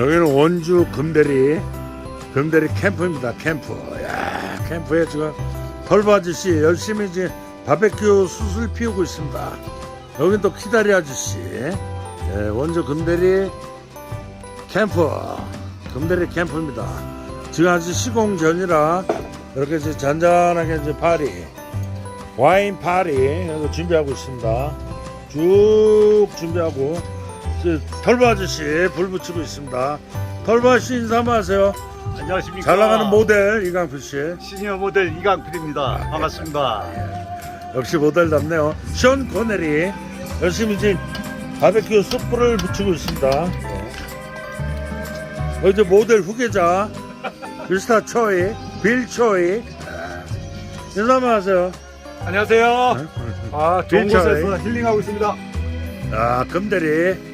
여기는 원주 금대리 금대리 캠프입니다 캠프. 야 캠프에 지금 털보 아저씨 열심히 이제 바베큐 숯을 피우고 있습니다. 여긴 또 키다리 아저씨. 예, 원주 금대리 캠프 금대리 캠프입니다. 지금 아직 시공 전이라 이렇게 이제 잔잔하게 이제 파리 와인 파리 준비하고 있습니다. 쭉 준비하고 털보 아저씨 불 붙이고 있습니다 털보 아저씨 인사 한번 하세요 안녕하십니까. 잘 나가는 모델 이강표 씨 시니어 모델 이강필입니다. 반갑습니다. 역시 모델답네요. 션 코넬이 열심히 이제 바베큐 숯불을 붙이고 있습니다. 어, 이제 모델 후계자 빌스타 초이, 빌 초이 인사 한번 하세요. 안녕하세요. 아, 좋은. 곳에서 힐링하고 있습니다. 아 금대리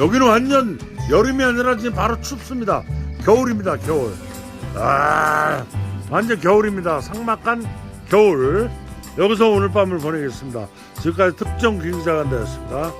여기는 완전 여름이 아니라 지금 바로 춥습니다. 겨울입니다. 겨울. 아 완전 겨울입니다. 상막한 겨울. 여기서 오늘 밤을 보내겠습니다. 지금까지 특정 기자가 되었습니다.